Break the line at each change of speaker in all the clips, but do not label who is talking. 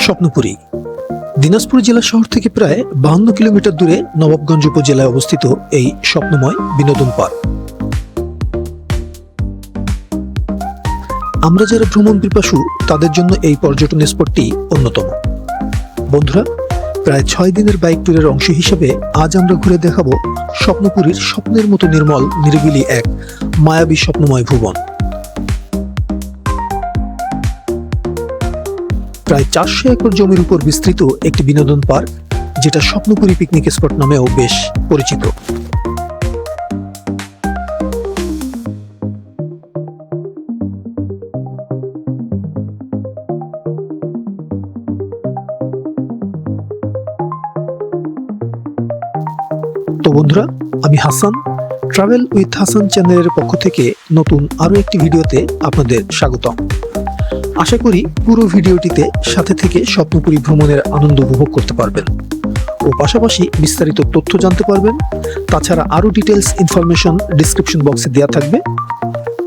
স্বপ্নপুরী। দিনাজপুর জেলা শহর থেকে প্রায় বাহান্ন কিলোমিটার দূরে নবাবগঞ্জ উপজেলায় অবস্থিত এই স্বপ্নময় বিনোদন পার্ক। আমরা যারা ভ্রমণ পিপাসু, তাদের জন্য এই পর্যটন স্পটটি অন্যতম। বন্ধুরা, প্রায় ছয় দিনের বাইক ট্যুরের অংশ হিসেবে আজ আমরা ঘুরে দেখাবো স্বপ্নপুরীর স্বপ্নের মতো নির্মল, নিরিবিলি এক মায়াবী স্বপ্নময় ভুবন। প্রায় চারশো একর জমির উপর বিস্তৃত একটি বিনোদন পার্ক, যেটা স্বপ্নপুরী পিকনিক স্পট নামেও বেশ পরিচিত। তো বন্ধুরা, আমি হাসান ট্রাভেল উইথ হাসান চ্যানেলের পক্ষ থেকে নতুন আরও একটি ভিডিওতে আপনাদের স্বাগতম। আশা করি পুরো ভিডিওটিতে সাথে থেকে স্বপ্নপুরী ভ্রমণের আনন্দ উপভোগ করতে পারবেন। ও পাশাপাশি বিস্তারিত তথ্য জানতে পারবেন। তাছাড়া আরও ডিটেলস ইনফরমেশন ডিসক্রিপশন বক্সে দেওয়া থাকবে।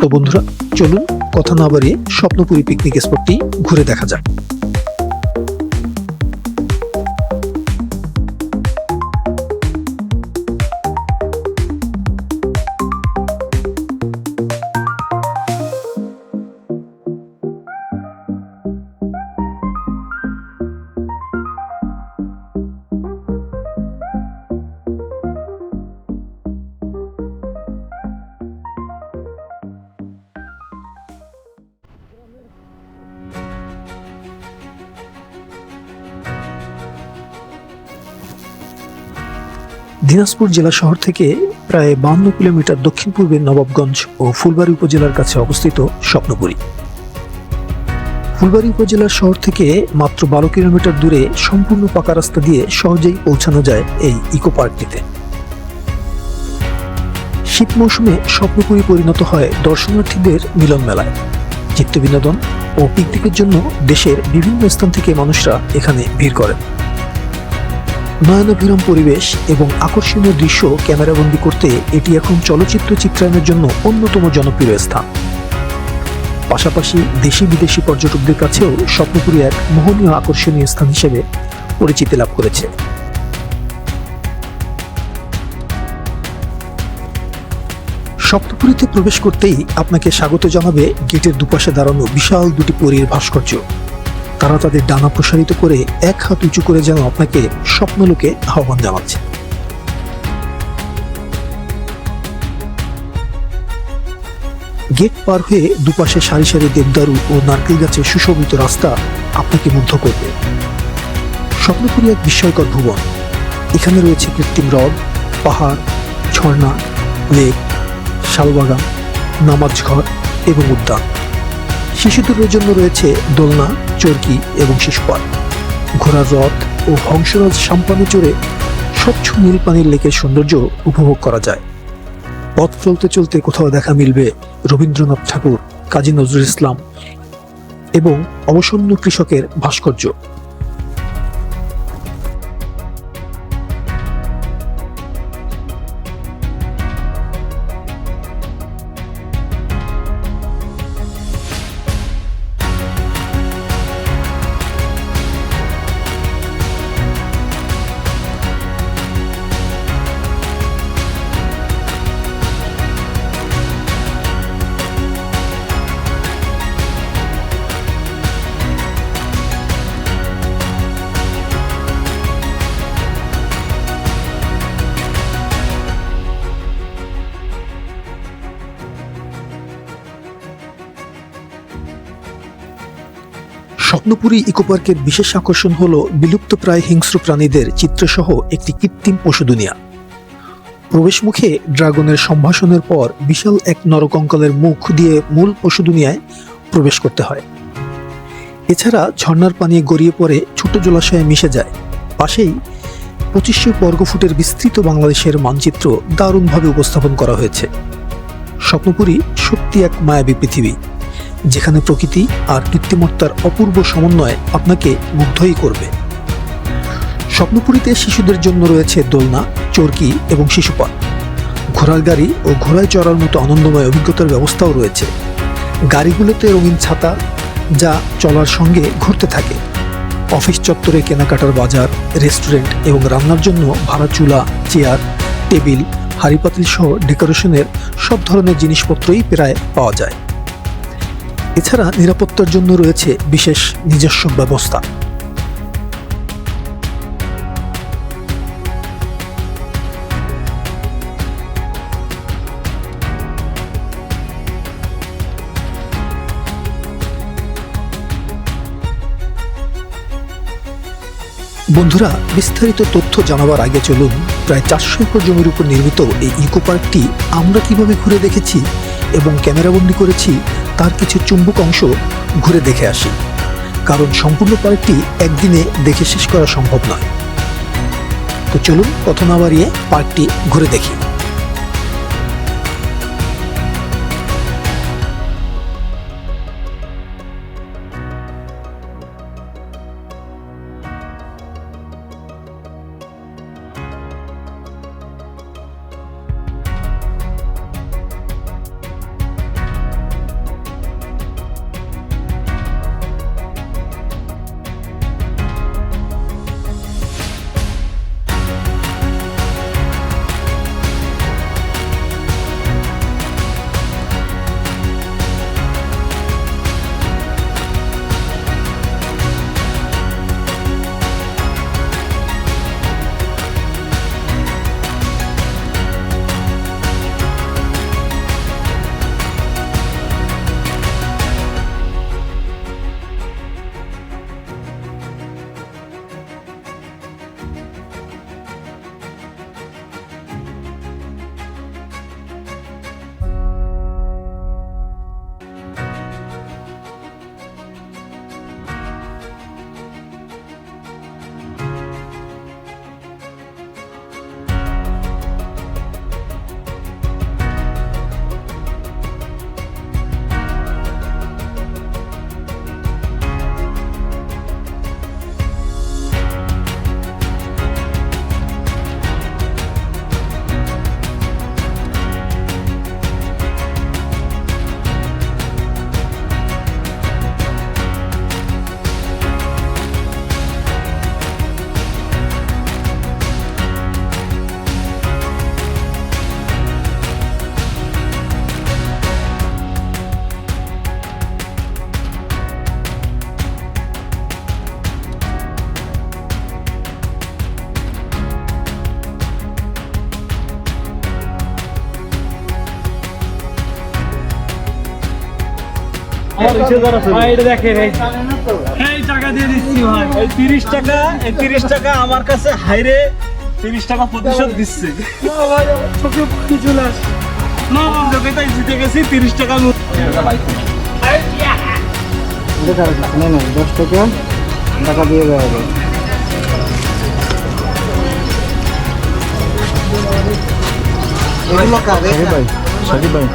তো বন্ধুরা, চলুন কথা না বাড়িয়ে স্বপ্নপুরী পিকনিক স্পটটি ঘুরে দেখা যাক। দিনাজপুর জেলা শহর থেকে প্রায় বান্ন কিলোমিটার দক্ষিণ পূর্বে নবাবগঞ্জ ও ফুলবাড়ি উপজেলার কাছে অবস্থিত স্বপ্নপুরী। ফুলবাড়ী উপজেলার শহর থেকে মাত্র বারো কিলোমিটার দূরে সম্পূর্ণ পাকা রাস্তা দিয়ে সহজেই পৌঁছানো যায় এই ইকো পার্কটিতে। শীত মৌসুমে স্বপ্নপুরী পরিণত হয় দর্শনার্থীদের মিলন মেলায়। চিত্ত বিনোদন ও পিকনিকের জন্য দেশের বিভিন্ন স্থান থেকে মানুষরা এখানে ভিড় করেন। নয়নাভিরাম পরিবেশ এবং আকর্ষণীয় দৃশ্য ক্যামেরাবন্দি করতে এটি এখন চলচ্চিত্র চিত্রায়নের জন্য অন্যতম জনপ্রিয় স্থান। পাশাপাশি দেশি বিদেশি পর্যটকদের কাছেও স্বপ্নপুরী এক মোহনীয় আকর্ষণীয় স্থান হিসেবে পরিচিতি লাভ করেছে। স্বপ্নপুরীতে প্রবেশ করতেই আপনাকে স্বাগত জানাবে গেটের দুপাশে দাঁড়ানো বিশাল দুটি পরীর ভাস্কর্য। তারা তাদের ডানা প্রসারিত করে এক হাত উঁচু করে যেন আপনাকে স্বপ্নলোকে আহ্বান জানাচ্ছে। গেট পার হয়ে দুপাশে সারি সারি দেবদারু ও নারকেল গাছের সুশোভিত রাস্তা আপনাকে মুগ্ধ করবে। স্বপ্নপুরী এক বিস্ময়কর ভুবন। এখানে রয়েছে কৃত্রিম হ্রদ পাহাড়, ঝর্ণা, লেক, শালবাগান, নামাজ ঘর এবং উদ্যান। শিশুদের জন্য রয়েছে দোলনা, চরকি এবং শিশুপাল। ঘোড়ার রথ ও হংসরাজ সাম্পানে চড়ে স্বচ্ছ নীল পানির লেকের সৌন্দর্য উপভোগ করা যায়। পথ চলতে চলতে কোথাও দেখা মিলবে রবীন্দ্রনাথ ঠাকুর, কাজী নজরুল ইসলাম এবং অবসন্ন কৃষকের ভাস্কর্য। স্বপ্নপুরী ইকো পার্কের বিশেষ আকর্ষণ হল বিলুপ্তপ্রায় হিংস্র প্রাণীদের চিত্রসহ একটি কৃত্রিম পশু দুনিয়া। প্রবেশমুখে ড্রাগনের সম্ভাষণের পর বিশাল এক নরকঙ্কালের মুখ দিয়ে মূল পশু দুনিয়ায় প্রবেশ করতে হয়। এছাড়া ঝর্ণার পানি গড়িয়ে পড়ে ছোট জলাশয়ে মিশে যায়। পাশেই পঁচিশশো বর্গফুটের বিস্তৃত বাংলাদেশের মানচিত্র দারুণভাবে উপস্থাপন করা হয়েছে। স্বপ্নপুরী সত্যি এক মায়াবী পৃথিবী। যেখানে প্রকৃতি আর কৃত্রিমত্তার অপূর্ব সমন্বয় আপনাকে মুগ্ধই করবে। স্বপ্নপুরীতে শিশুদের জন্য রয়েছে দোলনা, চরকি এবং শিশু পার্ক ঘোড়ার গাড়ি ও ঘোড়ায় চড়ার মতো আনন্দময় অভিজ্ঞতার ব্যবস্থাও রয়েছে। গাড়িগুলোতে রঙিন ছাতা, যা চলার সঙ্গে ঘুরতে থাকে। অফিস চত্বরে কেনাকাটার বাজার, রেস্টুরেন্ট এবং রান্নার জন্য ভাড়া চুলা, চেয়ার, টেবিল, হাঁড়িপাতিল সহ ডেকোরেশনের সব ধরনের জিনিসপত্রই প্রায় পাওয়া যায়। এছাড়া নিরাপত্তার জন্য রয়েছে বিশেষ নিজস্ব ব্যবস্থা। বন্ধুরা, বিস্তারিত তথ্য জানাবার আগে চলুন, প্রায় চারশো একর জমির উপর নির্মিত এই ইকো পার্কটি আমরা কীভাবে ঘুরে দেখেছি এবং ক্যামেরাবন্দি করেছি, তার কিছু চুম্বক অংশ ঘুরে দেখে আসি। কারণ সম্পূর্ণ পার্কটি একদিনে দেখে শেষ করা সম্ভব নয়। তো চলুন কথা না বাড়িয়ে পার্কটি ঘুরে দেখি।
এটা দেখেন, এই- এই টাকা দিয়ে দিচ্ছি ভাই। এই 30 টাকা এই 30 টাকা আমার কাছে হাইরে 30 টাকা প্রতিশোধ দিচ্ছে। না, জিতে গেছি 30 টাকা।
দশ টাকা টাকা দিয়ে দেওয়া হবে। এগুলো কারে? ভাই সাকিব ভাই।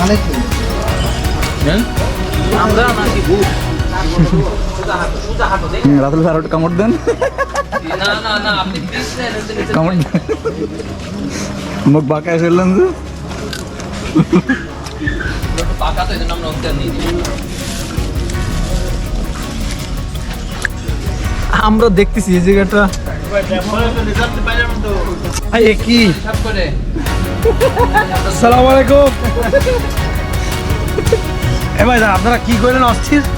মানে
রাতুল স্যার কামড় দেন। কামড় মুখ বাঁকায় ফেললেন যে।
তো আমরা
দেখতেছি এই জায়গাটা। কি? আসসালামু আলাইকুম। এ ভাই আপনারা কি করেন অস্থির?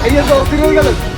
খাইয়ে তো অস্থির হয়ে গেলেন।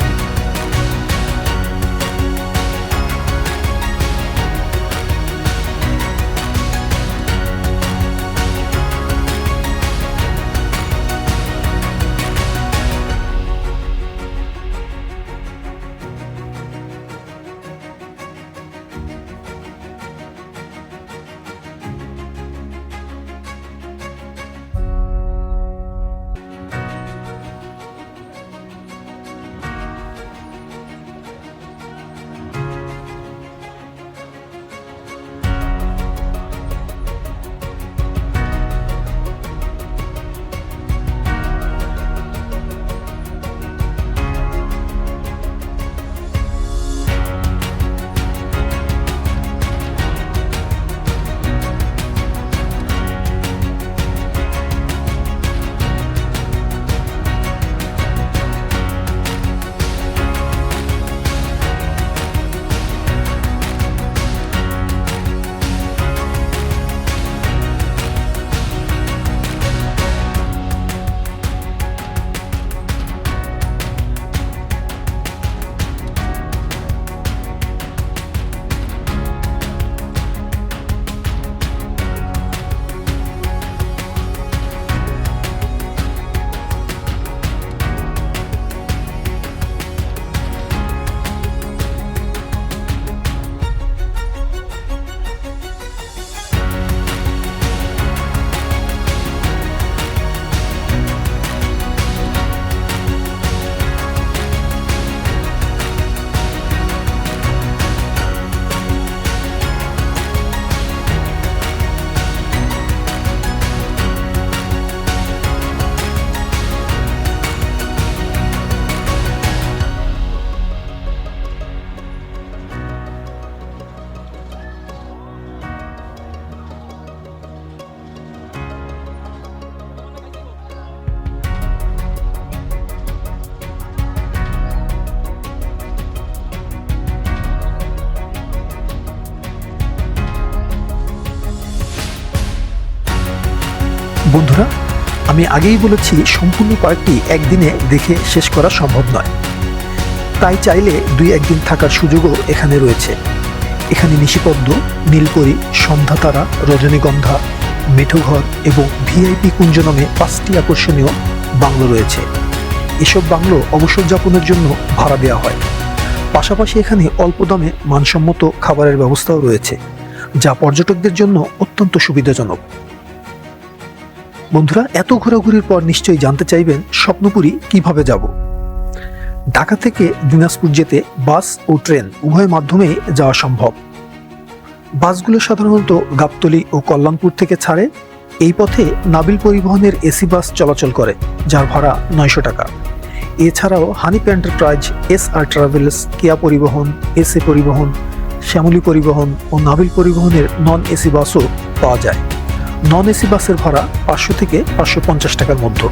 বন্ধুরা, আমি আগেই বলেছি সম্পূর্ণ পার্কটি একদিনে দেখে শেষ করা সম্ভব নয়। তাই চাইলে দুই একদিন থাকার সুযোগও এখানে রয়েছে। এখানে নিশিপদ্ম, নীলকরি, সন্ধ্যাতারা, রজনীগন্ধা, মেঠোঘর এবং ভিআইপি কুঞ্জ নামে পাঁচটি আকর্ষণীয় বাংলো রয়েছে। এসব বাংলো অবসর যাপনের জন্য ভাড়া দেওয়া হয়। পাশাপাশি এখানে অল্প দামে মানসম্মত খাবারের ব্যবস্থাও রয়েছে, যা পর্যটকদের জন্য অত্যন্ত সুবিধাজনক। বন্ধুরা, এত ঘোরাঘুরির পর নিশ্চয়ই জানতে চাইবেন স্বপ্নপুরী কীভাবে যাব। ঢাকা থেকে দিনাজপুর যেতে বাস ও ট্রেন উভয় মাধ্যমেই যাওয়া সম্ভব। বাসগুলো সাধারণত গাবতলী ও কল্যাণপুর থেকে ছাড়ে। এই পথে নাবিল পরিবহনের এসি বাস চলাচল করে, যার ভাড়া নয়শো টাকা। এছাড়াও Hanif enterprise, S R travels, Keya Paribahan, S A পরিবহন, শ্যামলী পরিবহন ও নাবিল পরিবহনের নন এসি বাসও পাওয়া যায়। নন এসি বাসের ভাড়া পাঁচশো থেকে পাঁচশো পঞ্চাশ টাকার মধ্যে।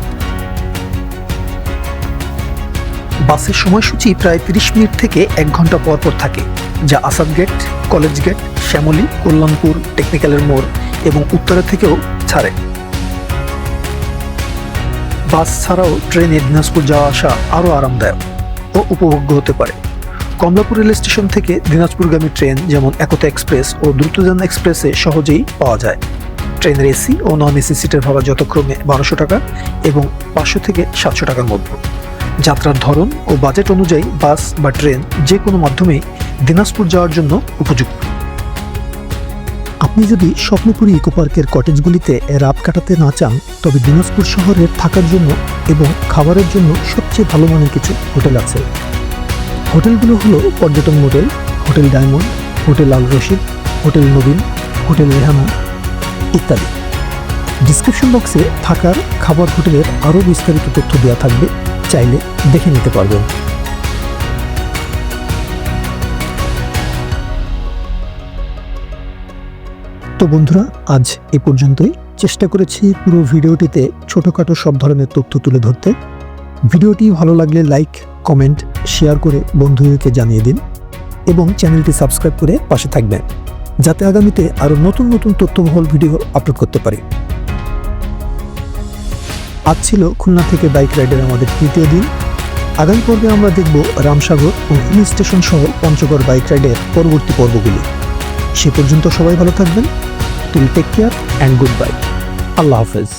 বাসের সময়সূচি প্রায় তিরিশ মিনিট থেকে এক ঘণ্টা পর পর থাকে, যা Asad gate, college gate, Shyamoli, Kalyanpur, টেকনিক্যালের মোড় এবং উত্তরা থেকেও ছাড়ে। বাস ছাড়াও ট্রেনে দিনাজপুর যাওয়া আসা আরও আরামদায়ক ও উপভোগ্য হতে পারে। কমলাপুর রেল স্টেশন থেকে দিনাজপুরগামী ট্রেন যেমন একতা এক্সপ্রেস ও দ্রুতযান এক্সপ্রেসে সহজেই পাওয়া যায়। ট্রেনের এসি ও নন এসি সিটের ভাড়া যথাক্রমে বারোশো টাকা এবং পাঁচশো থেকে সাতশো টাকার মধ্যে। যাত্রার ধরন ও বাজেট অনুযায়ী বাস বা ট্রেন যে কোনো মাধ্যমেই দিনাজপুর যাওয়ার জন্য উপযুক্ত। আপনি যদি স্বপ্নপুরী ইকো পার্কের কটেজগুলিতে রাত কাটাতে না চান, তবে দিনাজপুর শহরের থাকার জন্য এবং খাবারের জন্য সবচেয়ে ভালো মানের কিছু হোটেল আছে। হোটেলগুলো হলো Parjatan motel, hotel diamond, hotel Al Rashid, hotel Nabin, hotel Rehana ইত্যাদি। ডিসক্রিপশন বক্সে থাকার খাবার হোটেলের আরও বিস্তারিত তথ্য দেওয়া থাকবে, চাইলে দেখে নিতে পারবেন। তো বন্ধুরা, আজ এ পর্যন্তই। চেষ্টা করেছি পুরো ভিডিওটিতে ছোটোখাটো সব ধরনের তথ্য তুলে ধরতে। ভিডিওটি ভালো লাগলে লাইক কমেন্ট শেয়ার করে বন্ধুদেরকে জানিয়ে দিন এবং চ্যানেলটি সাবস্ক্রাইব করে পাশে থাকবেন। যাতে আগামীতে আরও নতুন নতুন তথ্যবহল ভিডিও আপলোড করতে পারি। আজ ছিল খুলনা থেকে বাইক রাইডের আমাদের তৃতীয় দিন। আগামী পর্বে আমরা দেখব রামসাগর ও হিল স্টেশন সহ পঞ্চগড় বাইক রাইডের পরবর্তী পর্বগুলি। সে পর্যন্ত সবাই ভালো থাকবেন। Till take care and good bye আল্লাহ হাফেজ।